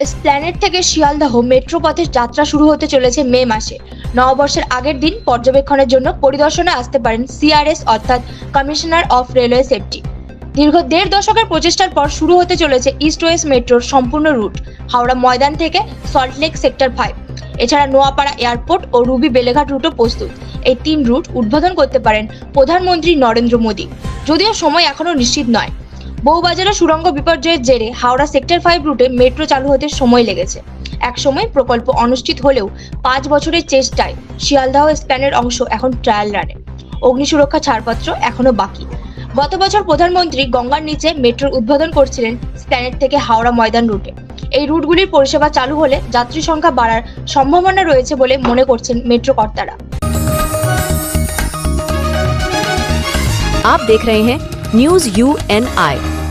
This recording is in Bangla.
স্প্ল্যানেট থেকে শিয়ালদাহ মেট্রো পথের যাত্রা শুরু হতে চলেছে মে মাসে। নববর্ষের আগের দিন পর্যবেক্ষণের জন্য পরিদর্শনে আসতে পারেন সিআরএস অর্থাৎ কমিশনার অফ রেলওয়ে সেফটি দীর্ঘ দেড় দশকের প্রচেষ্টার পর শুরু হতে চলেছে ইস্ট ওয়েস্ট মেট্রোর সম্পূর্ণ রুট, হাওড়া ময়দান থেকে সল্টলেক সেক্টর ফাইভ এছাড়া নোয়াপাড়া এয়ারপোর্ট ও রুবি বেলেঘাট রুটও প্রস্তুত। এই তিন রুট উদ্বোধন করতে পারেন প্রধানমন্ত্রী নরেন্দ্র মোদী। যদিও সময় এখনও নিশ্চিত নয়। বউবাজারে সুড়ঙ্গ বিপর্যয়ের জেরে হাওড়া সেক্টর ফাইভ রুটে মেট্রো চালু হতে সময় লেগেছে এক সময় প্রকল্প অনুষ্ঠিত হলেও পাঁচ বছরের চেষ্টায় শিয়ালদাহ স্প্যানের অংশ এখন ট্রায়াল রানে অগ্নিসুরক্ষা ছাড়পত্র এখনো বাকি গত বছর প্রধানমন্ত্রী গঙ্গার নিচে মেট্রোর উদ্বোধন করছিলেন স্প্যানেট থেকে হাওড়া ময়দান রুটে এই রুটগুলির পরিষেবা চালু হলে যাত্রী সংখ্যা বাড়ার সম্ভাবনা রয়েছে বলে মনে করছেন মেট্রো কর্তারা आप देख रहे हैं News UNI.